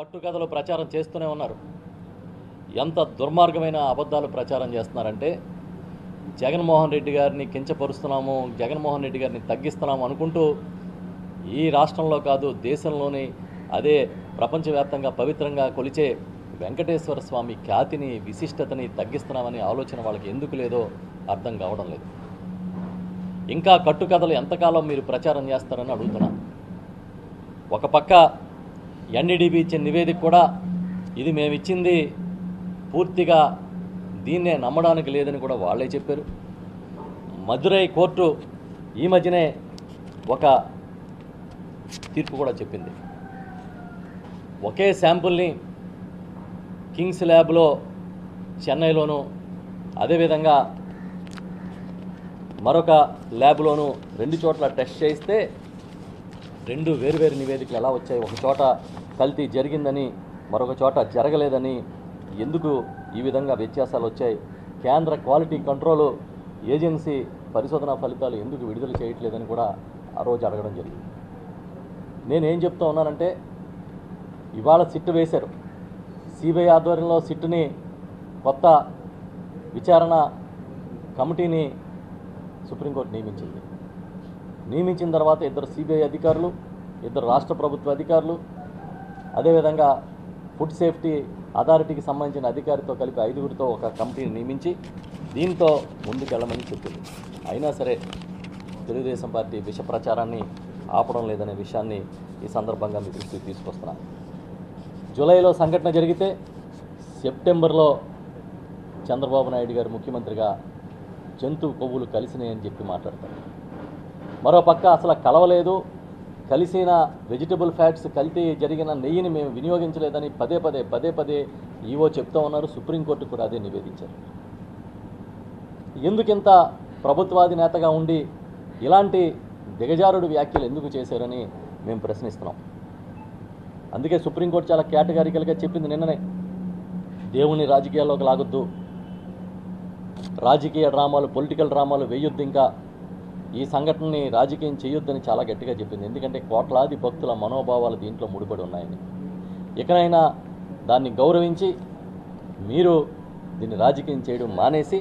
కట్టుకథలు ప్రచారం చేస్తూనే ఉన్నారు. ఎంత దుర్మార్గమైన అబద్ధాలు ప్రచారం చేస్తున్నారంటే జగన్మోహన్ రెడ్డి గారిని కించపరుస్తున్నాము జగన్మోహన్ రెడ్డి గారిని తగ్గిస్తున్నాము అనుకుంటూ ఈ రాష్ట్రంలో కాదు దేశంలోని అదే ప్రపంచవ్యాప్తంగా పవిత్రంగా కొలిచే వెంకటేశ్వర స్వామి ఖ్యాతిని విశిష్టతని తగ్గిస్తున్నామనే ఆలోచన వాళ్ళకి ఎందుకు లేదో అర్థం కావడం లేదు. ఇంకా కట్టుకథలు ఎంతకాలం మీరు ప్రచారం చేస్తారని అడుగుతున్నా. ఒక పక్క ఎన్డీడీబీ ఇచ్చిన నివేదిక కూడా ఇది మేము ఇచ్చింది పూర్తిగా దీన్నే నమ్మడానికి లేదని కూడా వాళ్ళే చెప్పారు. మదురై కోర్టు ఈ మధ్యనే ఒక తీర్పు కూడా చెప్పింది. ఒకే శాంపుల్ని కింగ్స్ ల్యాబ్లో చెన్నైలోను అదేవిధంగా మరొక ల్యాబ్లోను రెండు చోట్ల టెస్ట్ చేయిస్తే రెండు వేరువేరు నివేదికలు ఎలా వచ్చాయి? ఒక చోట కల్తీ జరిగిందని మరొక చోట జరగలేదని ఎందుకు ఈ విధంగా వ్యత్యాసాలు వచ్చాయి? కేంద్ర క్వాలిటీ కంట్రోల్ ఏజెన్సీ పరిశోధన ఫలితాలు ఎందుకు విడుదల చేయట్లేదని కూడా ఆ రోజు అడగడం జరిగింది. నేనేం చెప్తా ఉన్నానంటే ఇవాళ సిట్టు వేశారు. సిబిఐ ఆధ్వర్యంలో సిట్టుని కొత్త విచారణ కమిటీని సుప్రీంకోర్టు నియమించింది. నియమించిన తర్వాత ఇద్దరు సిబిఐ అధికారులు ఇద్దరు రాష్ట్ర ప్రభుత్వ అధికారులు అదేవిధంగా ఫుడ్ సేఫ్టీ అథారిటీకి సంబంధించిన అధికారితో కలిపి ఐదుగురితో ఒక కమిటీని నియమించి దీంతో ముందుకెళ్ళమని చెప్పింది. అయినా సరే తెలుగుదేశం పార్టీ విష ప్రచారాన్ని ఆపడం లేదనే విషయాన్ని ఈ సందర్భంగా మీ దృష్టికి తీసుకొస్తున్నాను జూలైలో సంఘటన జరిగితే సెప్టెంబర్లో చంద్రబాబు నాయుడు గారు ముఖ్యమంత్రిగా జంతు కొవ్వులు కలిసినాయని చెప్పి మాట్లాడతారు. మరో పక్క అసలు కలవలేదు. కలిసిన వెజిటబుల్ ఫ్యాట్స్ కల్తీ జరిగిన నెయ్యిని మేము వినియోగించలేదని పదే పదే పదే పదే ఈవో చెప్తా ఉన్నారు. సుప్రీంకోర్టు కూడా అదే నివేదించారు. ఎందుకింత ప్రభుత్వాధినేతగా ఉండి ఇలాంటి దిగజారుడు వ్యాఖ్యలు ఎందుకు చేశారని మేము ప్రశ్నిస్తున్నాం. అందుకే సుప్రీంకోర్టు చాలా కేటగారికల్గా చెప్పింది నిన్ననే. దేవుని రాజకీయాల్లోకి లాగొద్దు. రాజకీయ డ్రామాలు పొలిటికల్ డ్రామాలు వేయొద్దు ఇంకా. ఈ సంఘటనని రాజకీయం చేయొద్దని చాలా గట్టిగా చెప్పింది. ఎందుకంటే కోట్లాది భక్తుల మనోభావాలు దీంట్లో ముడిపడి ఉన్నాయని ఇకనైనా దాన్ని గౌరవించి మీరు దీన్ని రాజకీయం చేయడం మానేసి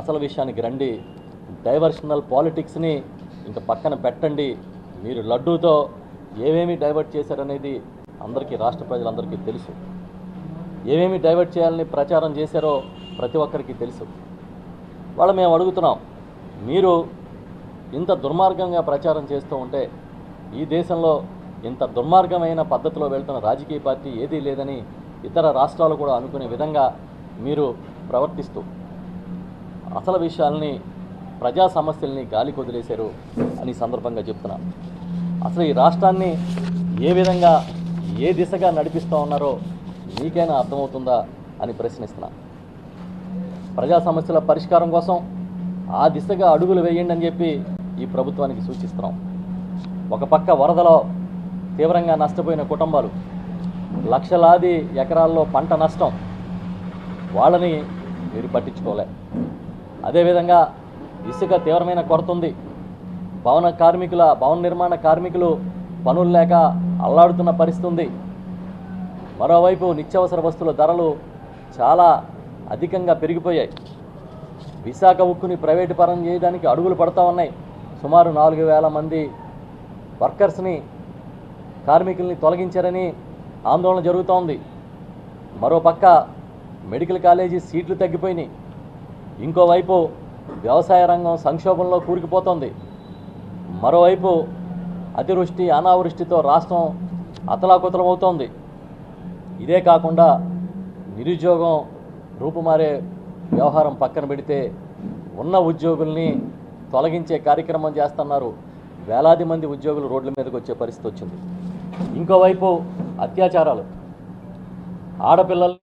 అసలు విషయానికి రండి. డైవర్షనల్ పాలిటిక్స్ని ఇంకా పక్కన పెట్టండి. మీరు లడ్డూతో ఏమేమి డైవర్ట్ చేశారనేది అందరికీ రాష్ట్ర ప్రజలందరికీ తెలుసు. ఏమేమి డైవర్ట్ చేయాలని ప్రచారం చేశారో ప్రతి ఒక్కరికి తెలుసు. వాళ్ళ మేము అడుగుతున్నాం మీరు ఇంత దుర్మార్గంగా ప్రచారం చేస్తూ ఉంటే ఈ దేశంలో ఇంత దుర్మార్గమైన పద్ధతిలో వెళ్తున్న రాజకీయ పార్టీ ఏదీ లేదని ఇతర రాష్ట్రాలు కూడా అనుకునే విధంగా మీరు ప్రవర్తిస్తూ అసలు విషయాల్ని ప్రజా సమస్యల్ని గాలికి వదిలేశారు అని సందర్భంగా చెప్తున్నాను అసలు ఈ రాష్ట్రాన్ని ఏ విధంగా ఏ దిశగా నడిపిస్తూ ఉన్నారో మీకైనా అర్థమవుతుందా అని ప్రశ్నిస్తున్నా. ప్రజా సమస్యల పరిష్కారం కోసం ఆ దిశగా అడుగులు వేయండి అని చెప్పి ఈ ప్రభుత్వానికి సూచిస్తున్నాం. ఒక పక్క వరదలో తీవ్రంగా నష్టపోయిన కుటుంబాలు లక్షలాది ఎకరాల్లో పంట నష్టం వాళ్ళని మీరు పట్టించుకోలే. అదేవిధంగా ఇసుక తీవ్రమైన కొరత ఉంది. భవన కార్మికుల భవన నిర్మాణ కార్మికులు పనులు లేక అల్లాడుతున్న పరిస్థితి ఉంది. మరోవైపు నిత్యావసర వస్తువుల ధరలు చాలా అధికంగా పెరిగిపోయాయి. విశాఖ ఉక్కుని ప్రైవేటు పరం చేయడానికి అడుగులు పడతా ఉన్నాయి. సుమారు నాలుగు వేల మంది వర్కర్స్ని కార్మికుల్ని తొలగించారని ఆందోళన జరుగుతోంది. మరోపక్క మెడికల్ కాలేజీ సీట్లు తగ్గిపోయినాయి. ఇంకోవైపు వ్యవసాయ రంగం సంక్షోభంలో కూరుకుపోతోంది. మరోవైపు అతివృష్టి అనావృష్టితో రాష్ట్రం అతలాకుతలమవుతోంది. ఇదే కాకుండా నిరుద్యోగం రూపుమారే వ్యవహారం పక్కన పెడితే ఉన్న ఉద్యోగుల్ని తొలగించే కార్యక్రమం చేస్తున్నారు. వేలాది మంది ఉద్యోగులు రోడ్ల మీదకి వచ్చే పరిస్థితి వచ్చింది. ఇంకోవైపు అత్యాచారాలు. ఆడపిల్లలు